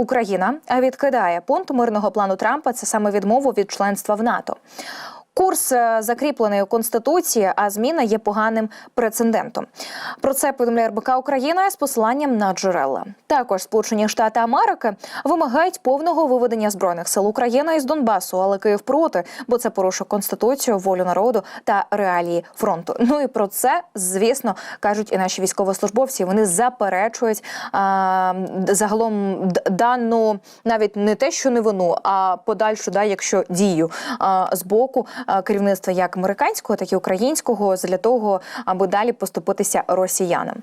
Україна відкидає пункт мирного плану Трампа. Це саме відмову від членства в НАТО. Курс е, закріплений у конституції, а зміна є поганим прецедентом. Про це повідомляє РБК Україна з посиланням на джерела. Також Сполучені Штати Америки вимагають повного виведення збройних сил України із Донбасу, але Київ проти, бо це порушує конституцію, волю народу та реалії фронту. Ну і про це, звісно, кажуть і наші військовослужбовці. Вони заперечують а, загалом дану навіть не те, що не вину, а подальшу, да, якщо дію а, з боку керівництва як американського, так і українського, для того, аби далі поступитися росіянам.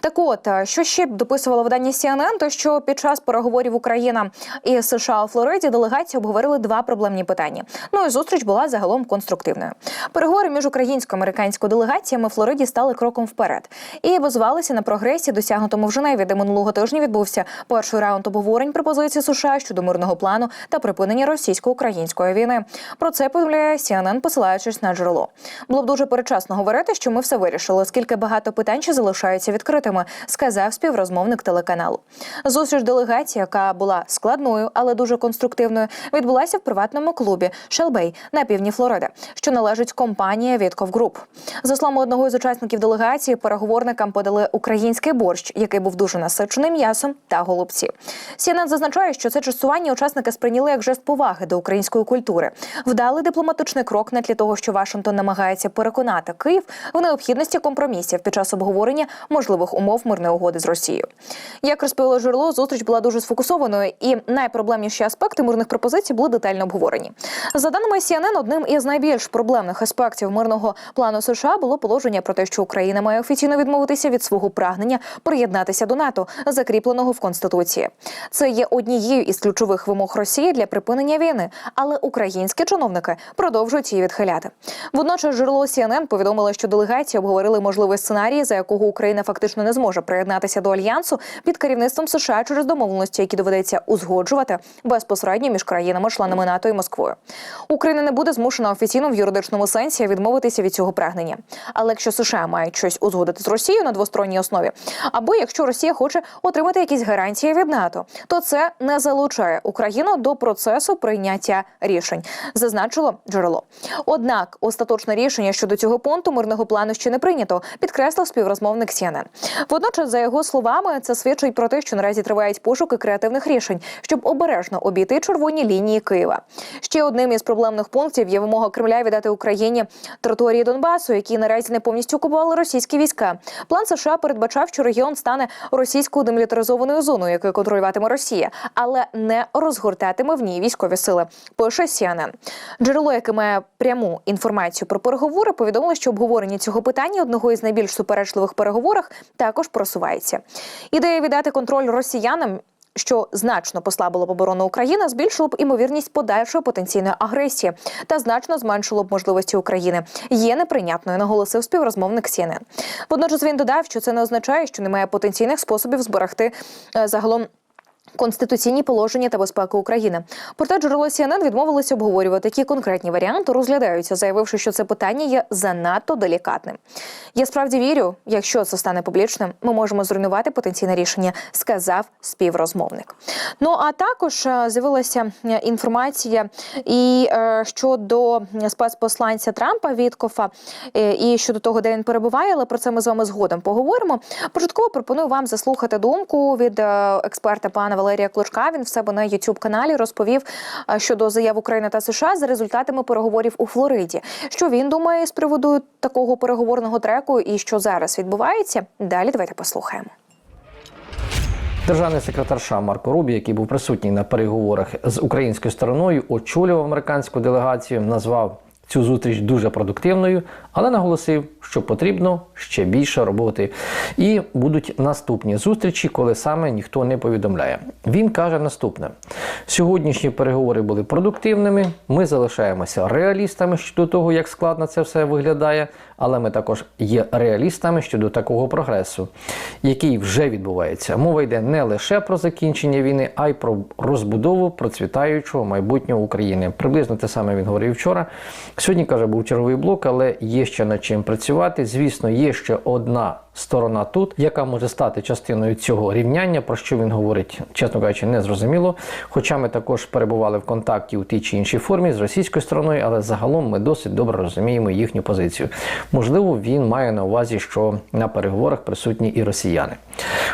Так от, що ще дописувало видання CNN, то що під час переговорів Україна і США у Флориді делегації обговорили два проблемні питання. Ну і зустріч була загалом конструктивною. Переговори між українсько-американською делегаціями в Флориді стали кроком вперед і базувалися на прогресі, досягнутому в Женеві, де минулого тижня відбувся перший раунд обговорень пропозицій США щодо мирного плану та припинення російсько-української війни. Про це повідомляє CNN, посилаючись на джерело. Було б дуже передчасно говорити, що ми все вирішили, оскільки багато питань ще залишаються відкритими, сказав співрозмовник телеканалу. Зустріч делегації, яка була складною, але дуже конструктивною, відбулася в приватному клубі Шелбей на півдні Флориди, що належить компанії Вітков Груп. За словами одного із учасників делегації, переговорникам подали український борщ, який був дуже насичений м'ясом та голубці. CNN зазначає, що це частування учасники сприйняли як жест поваги до української культури. Вдалий дипломатичний крок на тлі того, що Вашингтон намагається переконати Київ в необхідності компромісів під час обговорення можливих умов мирної угоди з Росією. Як розповіло джерело, зустріч була дуже сфокусованою, і найпроблемніші аспекти мирних пропозицій були детально обговорені. За даними CNN, одним із найбільш проблемних аспектів мирного плану США було положення про те, що Україна має офіційно відмовитися від свого прагнення приєднатися до НАТО, закріпленого в конституції. Це є однією із ключових вимог Росії для припинення війни, але українські чиновники продовжують її відхиляти. Водночас джерело CNN повідомило, що делегації обговорили можливий сценарій, за якого Україна фактично не зможе приєднатися до альянсу під керівництвом США через домовленості, які доведеться узгоджувати безпосередньо між країнами-членами НАТО і Москвою. Україна не буде змушена офіційно в юридичному сенсі відмовитися від цього прагнення. Але якщо США мають щось узгодити з Росією на двосторонній основі, або якщо Росія хоче отримати якісь гарантії від НАТО, то це не залучає Україну до процесу прийняття рішень, зазначило джерело. Однак остаточне рішення щодо цього пункту мирного плану ще не прийнято, підкреслив співрозмовник CNN. Водночас, за його словами, це свідчить про те, що наразі тривають пошуки креативних рішень, щоб обережно обійти червоні лінії Києва. Ще одним із проблемних пунктів є вимога Кремля віддати Україні території Донбасу, які наразі не повністю окупували російські війська. План США передбачав, що регіон стане російською демілітаризованою зоною, яку контролюватиме Росія, але не розгортатиме в ній військові сили. Пише CNN. Джерело, яке має пряму інформацію про переговори, повідомило, що обговорення цього питання одного із найбільш суперечливих переговорах також просувається. Ідея віддати контроль росіянам. Що значно послабило б оборону України, збільшило б імовірність подальшої потенційної агресії та значно зменшило б можливості України. Є неприйнятною, наголосив співрозмовник CNN. Водночас він додав, що це не означає, що немає потенційних способів зберегти е, загалом. Конституційні положення та безпеки України. Проте джерело CNN відмовилося обговорювати, які конкретні варіанти розглядаються, заявивши, що це питання є занадто делікатним. Я справді вірю, якщо це стане публічним, ми можемо зруйнувати потенційне рішення, сказав співрозмовник. Ну а також е, з'явилася е, інформація і е, щодо спецпосланця Трампа Віткофа і щодо того, де він перебуває, але про це ми з вами згодом поговоримо. Початково пропоную вам заслухати думку від експерта пана Валерія Клочка. Він в себе на youtube каналі розповів е, щодо заяв України та США за результатами переговорів у Флориді. Що він думає з приводу такого переговорного треку і що зараз відбувається? Далі давайте послухаємо. Державний секретар США Марко Рубі, який був присутній на переговорах з українською стороною, очолював американську делегацію, назвав цю зустріч дуже продуктивною, але наголосив, що потрібно ще більше роботи. І будуть наступні зустрічі, коли саме ніхто не повідомляє. Він каже наступне: сьогоднішні переговори були продуктивними. Ми залишаємося реалістами щодо того, як складно це все виглядає, але ми також є реалістами щодо такого прогресу, який вже відбувається. Мова йде не лише про закінчення війни, а й про розбудову процвітаючого майбутнього України. Приблизно те саме він говорив вчора. Сьогодні каже, був черговий блок, але є ще над чим працювати. Звісно, є ще одна сторона тут, яка може стати частиною цього рівняння, про що він говорить, чесно кажучи, не зрозуміло. Хоча ми також перебували в контакті у тій чи іншій формі з російською стороною, але загалом ми досить добре розуміємо їхню позицію. Можливо, він має на увазі, що на переговорах присутні і росіяни.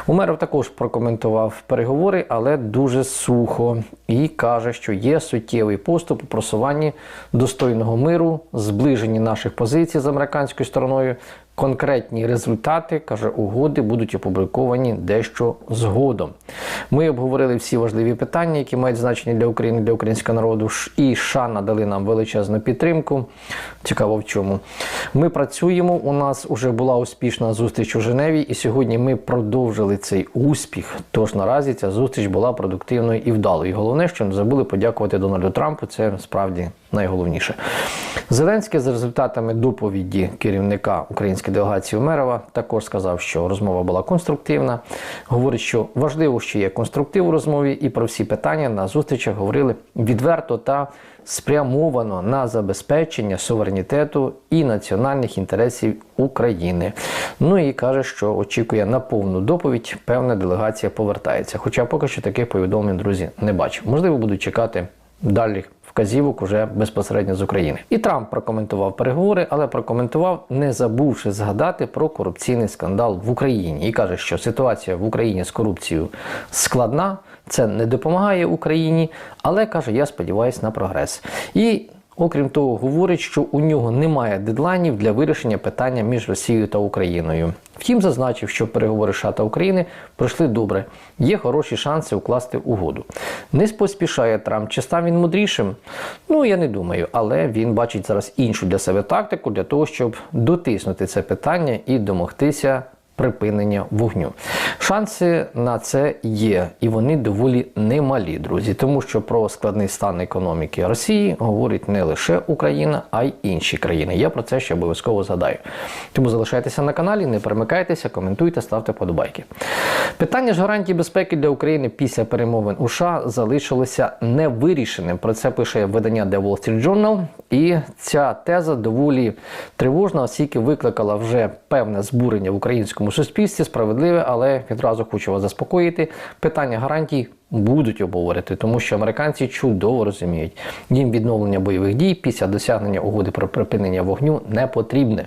Умеров також прокоментував переговори, але дуже сухо і каже, що є суттєвий поступ у просуванні достойного миру, зближенні наших позицій з американською стороною. Конкретні результати, каже, угоди будуть опубліковані дещо згодом. Ми обговорили всі важливі питання, які мають значення для України, для українського народу. І США надали нам величезну підтримку. Цікаво в чому. Ми працюємо. У нас вже була успішна зустріч у Женеві, і сьогодні ми продовжили цей успіх. Тож наразі ця зустріч була продуктивною і вдалою. І головне, що не забули подякувати Дональду Трампу. Це справді найголовніше. Зеленський з результатами доповіді керівника української делегації Умерова також сказав, що розмова була конструктивна. Говорить, що важливо, що є конструктив у розмові, і про всі питання на зустрічах говорили відверто та спрямовано на забезпечення суверенітету і національних інтересів України. Ну і каже, що очікує на повну доповідь. Певна делегація повертається. Хоча поки що таких повідомлень, друзі, не бачив. Можливо, будуть чекати далі вказівок уже безпосередньо з України. І Трамп прокоментував переговори, але прокоментував, не забувши згадати про корупційний скандал в Україні. І каже, що ситуація в Україні з корупцією складна, це не допомагає Україні, але каже, я сподіваюся на прогрес. І Окрім того, говорить, що у нього немає дедлайнів для вирішення питання між Росією та Україною. Втім, зазначив, що переговори США та України пройшли добре. Є хороші шанси укласти угоду. Не поспішає Трамп. Чи став він мудрішим? Ну я не думаю, але він бачить зараз іншу для себе тактику для того, щоб дотиснути це питання і домогтися припинення вогню. Шанси на це є, і вони доволі немалі, друзі, тому що про складний стан економіки Росії говорить не лише Україна, а й інші країни. Я про це ще обов'язково згадаю. Тому залишайтеся на каналі, не перемикайтеся, коментуйте, ставте подобайки. Питання ж гарантій безпеки для України після перемовин у США залишилося невирішеним. Про це пише видання The Wall Street Journal. І ця теза доволі тривожна, оскільки викликала вже певне збурення в українському суспільстві, справедливе, але відразу хочу вас заспокоїти. Питання гарантій будуть обговорити, тому що американці чудово розуміють, їм відновлення бойових дій після досягнення угоди про припинення вогню не потрібне.